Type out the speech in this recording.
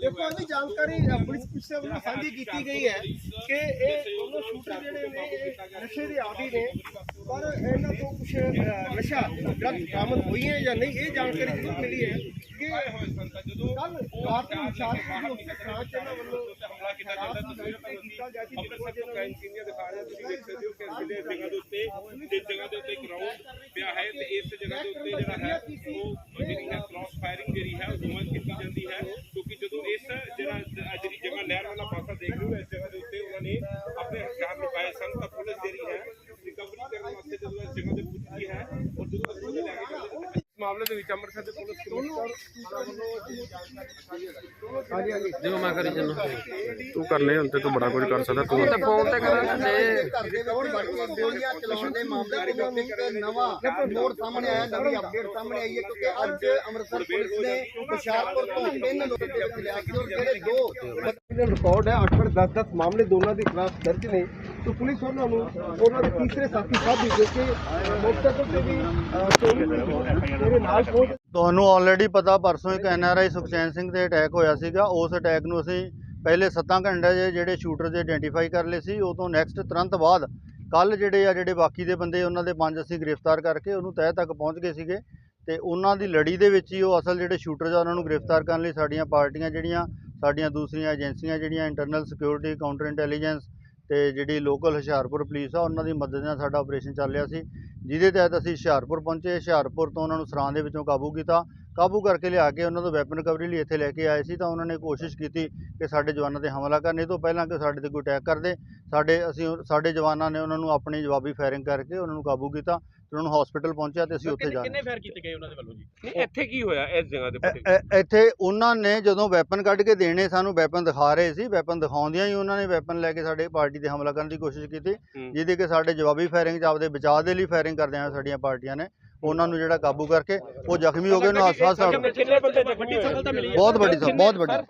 ਦੇਖੋ ਇਹਦੀ ਜਾਣਕਾਰੀ ਪੁਲਿਸ ਪਿੱਛੇ ਵੱਲੋਂ ਸਾਂਝੀ ਕੀਤੀ ਗਈ ਹੈ ਕਿ ਇਹ ਦੋਨੋਂ ਸ਼ੂਟਰ ਜਿਹੜੇ ਨੇ ਇਹ ਨਸ਼ੇ ਦੇ ਆਦੀ ਨੇ ਪਰ ਇਹਨਾਂ ਤੋਂ ਕੁਝ ਨਸ਼ਾ ਡਰਗ ਬਰਾਮਦ ਹੋਈ ਹੈ ਜਾਂ ਨਹੀਂ ਇਹ ਜਾਣਕਾਰੀ ਜ਼ਰੂਰ ਮਿਲੀ ਹੈ ਕਿ ਕੱਲ ਰਾਤ ਨੂੰ ਵਿਚਾਰ ਸੀ ਉਸੇ ਥਾਂ ਚ ਇਹਨਾਂ ਵੱਲੋਂ ਹਮਲਾ ਕੀਤਾ ਜਾਂਦਾ ਤੁਸੀਂ ਕੀਤਾ ਗਿਆ ਸੀ ਅੰਮ੍ਰਿਤਸਰ ਤੋਂ ਸੀਨੀਅਰ ਦਿਖਾ ਰਿਹਾ ਤੁਸੀਂ ਦੇਖ ਸਕਦੇ ਹੋ ਕਿ ਜਿਹੜੇ ਜਗ੍ਹਾ ਦੇ ਉੱਤੇ ਜਿਸ ਜਗ੍ਹਾ ਦੇ ਉੱਤੇ ਗਰਾਊਂਡ ਪਿਆ ਹੈ ਤੇ ਇਸ ਜਗ੍ਹਾ ਦੇ ਉੱਤੇ ਜਿਹੜਾ ਹੈ ਉਹ ਜਿਹੜੀ ਹੈ ਕ੍ਰਾਸ ਫਾਇਰਿੰਗ ਜਿਹੜੀ ਹੈ ਉਹ ਦੋਵਾਂ ਕੀਤੀ ਜਾਂਦੀ ਹੈ ਕਿਉਂਕਿ ਜਦੋਂ ਇਸ ਜਿਹੜਾ ਜਿਹੜੀ ਜਗ੍ਹਾ ਨਹਿਰ ਵਾਲਾ ਪਾਸਾ ਦੇਖ ਰਹੇ ਹੋ ਇਸ ਜਗ੍ਹਾ ਦੇ ਉੱਤੇ ਉਹਨਾਂ ਨੇ ਆਪਣੇ ਹਥਿਆਰ ਲਗਾਏ ਸਨ ਤਾਂ ਪੁਲਿਸ ਜਿਹੜੀ ਹੈ ਰਿਕਵਰੀ ਕਰਨ ਵਾਸਤੇ ਜਦੋਂ ਇਸ ਜਗ੍ਹਾ ਤੇ ਪੁੱਜੀ ਹੈ ਔਰ ਜਦੋਂ ਅਸੀਂ ਉਹਦੇ ਲੈ ਕੇ ਜਾਂਦੇ ਨੇ ਇਸ ਮਾਮਲੇ ਦੇ ਵਿੱਚ ਅੰਮ੍ਰਿਤਸਰ ਦੇ ਪੁਲਿਸ ਕਮਿਸ਼ਨਰ ਹਾਂਜੀ ਹਾਂਜੀ। ਜਿਵੇਂ ਮੈਂ ਕਰੀ ਚੱਲੂ ਤੂੰ ਕਰਨੇ ਹੁਣ ਤੇ ਤੂੰ ਬੜਾ ਕੁਝ ਕਰ ਸਕਦਾ ਤੂੰ ਤੇ ਫੋਨ ਤੇ ਕਰਾਂਗੇ। ਤੇ ਘਰ ਦੇ ਵਿੱਚ ਵੜ ਕੇ ਗੋਲੀਆਂ ਚਲਾਉਣ ਦੇ ਮਾਮਲੇ ਦੇ ਵਿੱਚ ਇੱਕ ਨਵਾਂ ਮੋੜ ਸਾਹਮਣੇ ਆਇਆ ਨਵੀਂ ਅਪਡੇਟ ਸਾਹਮਣੇ ਆਈ ਹੈ ਕਿਉਂਕਿ ਅੱਜ ਅੰਮ੍ਰਿਤਸਰ ਪੁਲਿਸ ਨੇ ਹੁਸ਼ਿਆਰਪੁਰ ਤੋਂ ਤਿੰਨ ਲੋਕਾਂ ਲਿਆ ਔਰ ਜਿਹੜੇ ਦੋ ਰਿਕਾਰਡ ਹੈ 8 10 10 ਮਾਮਲੇ ਦੋਨਾਂ ਦੇ ਖਿਲਾਫ ਦਰਜ ਨੇ। तो ਪੁਲਿਸ ਉਹਨਾਂ ਨੂੰ ਉਹਨਾਂ ਦੇ ਤੀਸਰੇ ਸਾਥੀ ਸਾਥੀ ਜੋ ਕਿ ਮੋਟਰਸਾਈਕਲ ਤੇ ਵੀ ਅ, ਚੋਰੀ ਹੋਈ ਸੀ, ਤੁਹਾਨੂੰ ਆਲਰੇਡੀ ਪਤਾ ਪਰਸੋਂ ਇੱਕ ਐਨਆਰਆਈ ਸੁਖਚੈਨ ਸਿੰਘ ਤੇ ਅਟੈਕ ਹੋਇਆ ਸੀਗਾ। ਉਸ ਅਟੈਕ ਨੂੰ ਅਸੀਂ ਪਹਿਲੇ 7 ਘੰਟੇ ਦੇ ਜਿਹੜੇ ਸ਼ੂਟਰ ਦੇ ਆਇਡੈਂਟੀਫਾਈ ਕਰ ਲਏ ਸੀ। ਉਹ ਤੋਂ ਨੈਕਸਟ ਤੁਰੰਤ ਬਾਅਦ ਕੱਲ ਜਿਹੜੇ ਆ ਜਿਹੜੇ ਬਾਕੀ ਦੇ ਬੰਦੇ ਉਹਨਾਂ ਦੇ ਪੰਜ ਅਸੀਂ ਗ੍ਰਿਫਤਾਰ ਕਰਕੇ ਉਹਨੂੰ ਤਹਿ ਤੱਕ ਪਹੁੰਚ ਗਏ ਸੀਗੇ। ਤੇ ਉਹਨਾਂ ਦੀ ਲੜੀ ਦੇ ਵਿੱਚ ਹੀ ਉਹ ਅਸਲ ਜਿਹੜੇ ਸ਼ੂਟਰ ਆ ਉਹਨਾਂ ਨੂੰ ਗ੍ਰਿਫਤਾਰ ਕਰਨ ਲਈ ਸਾਡੀਆਂ ਪਾਰਟੀਆਂ ਜਿਹੜੀਆਂ ਸਾਡੀਆਂ ਦੂਸਰੀਆਂ ਏਜੰਸੀਆਂ ਜਿਹੜੀਆਂ ਇੰਟਰਨਲ ਸਿਕਿਉਰਿਟੀ ਕਾਊਂਟਰ ਇੰਟੈਲੀਜੈਂਸ ਤੇ ਜਿਹੜੀ ਲੋਕਲ ਹੁਸ਼ਿਆਰਪੁਰ ਪੁਲਿਸ ਆ, ਉਹਨਾਂ ਦੀ ਮਦਦ ਨਾਲ ਸਾਡਾ ਆਪਰੇਸ਼ਨ ਚੱਲ ਰਿਹਾ ਸੀ। ਜਿਹਦੇ ਤਹਿਤ ਅਸੀਂ ਹੁਸ਼ਿਆਰਪੁਰ ਪਹੁੰਚੇ। ਹੁਸ਼ਿਆਰਪੁਰ ਤੋਂ ਉਹਨਾਂ ਨੂੰ ਸਰਾਂ ਦੇ ਵਿੱਚੋਂ ਕਾਬੂ ਕੀਤਾ। ਕਾਬੂ ਕਰਕੇ ਲਿਆ ਕੇ ਉਹਨਾਂ ਤੋਂ ਵੈਪਨ ਰਿਕਵਰੀ ਲਈ ਇੱਥੇ ਲੈ ਕੇ ਆਏ ਸੀ। ਤਾਂ ਉਹਨਾਂ ਨੇ ਕੋਸ਼ਿਸ਼ ਕੀਤੀ ਕਿ ਸਾਡੇ ਜਵਾਨਾਂ ਤੇ ਹਮਲਾ ਕਰਨ। ਇਹ ਤੋਂ ਪਹਿਲਾਂ ਕਿ ਸਾਡੇ ਤੇ ਕੋਈ ਅਟੈਕ ਕਰਦੇ ਸਾਡੇ ਅਸੀਂ ਸਾਡੇ ਜਵਾਨਾਂ ਨੇ ਉਹਨਾਂ ਨੂੰ ਆਪਣੀ ਜਵਾਬੀ ਫਾਇਰਿੰਗ ਕਰਕੇ ਉਹਨਾਂ ਨੂੰ ਕਾਬੂ ਕੀਤਾ। ਤੇ ਉਹਨਾਂ ਨੂੰ ਹਸਪੀਟਲ ਪਹੁੰਚਿਆ ਤੇ ਅਸੀਂ ਉੱਥੇ ਜਾ ਕਿੰਨੇ ਫੇਰ ਕੀਤੇ ਗਏ ਉਹਨਾਂ ਦੇ ਵੱਲੋਂ ਜੀ? ਨਹੀਂ ਇੱਥੇ ਕੀ ਹੋਇਆ ਇਸ ਜਗ੍ਹਾ ਦੇ ਇ- ਇੱਥੇ ਉਹਨਾਂ ਨੇ ਜਦੋਂ ਵੈਪਨ ਕੱਢ ਕੇ ਦੇਣੇ ਸਾਨੂੰ ਵੈਪਨ ਦਿਖਾ ਰਹੇ ਸੀ ਵੈਪਨ ਦਿਖਾਉਂਦਿਆਂ ਹੀ ਉਹਨਾਂ ਨੇ ਵੈਪਨ ਲੈ ਕੇ ਸਾਡੇ ਪਾਰਟੀ ਤੇ ਹਮਲਾ ਕਰਨ ਦੀ ਕੋਸ਼ਿਸ਼ ਕੀਤੀ ਹੂੰ। ਜਿਹਦੇ ਕਿ ਸਾਡੇ ਜਵਾਬੀ ਫਾਇਰਿੰਗ 'ਚ ਆਪਦੇ ਬਚਾਅ ਦੇ ਲਈ ਫਾਇਰਿੰਗ ਕਰਦੇ ਆ ਸਾਡੀਆਂ ਪਾਰਟੀਆਂ ਨੇ ਉਹਨਾਂ ਨੂੰ ਜਿਹੜਾ ਕਾਬੂ ਕਰਕੇ ਉਹ ਜ਼ਖਮੀ ਹੋ ਗਏ ਉਹਨਾਂ ਹਸਪਤਾਲ ਕਿੰਨੇ ਬੰਦੇ ਜ਼ਖਮੀ ਹੋਏ? ਬਹੁਤ ਵੱਡੀ ਬਹੁਤ ਵੱਡੀ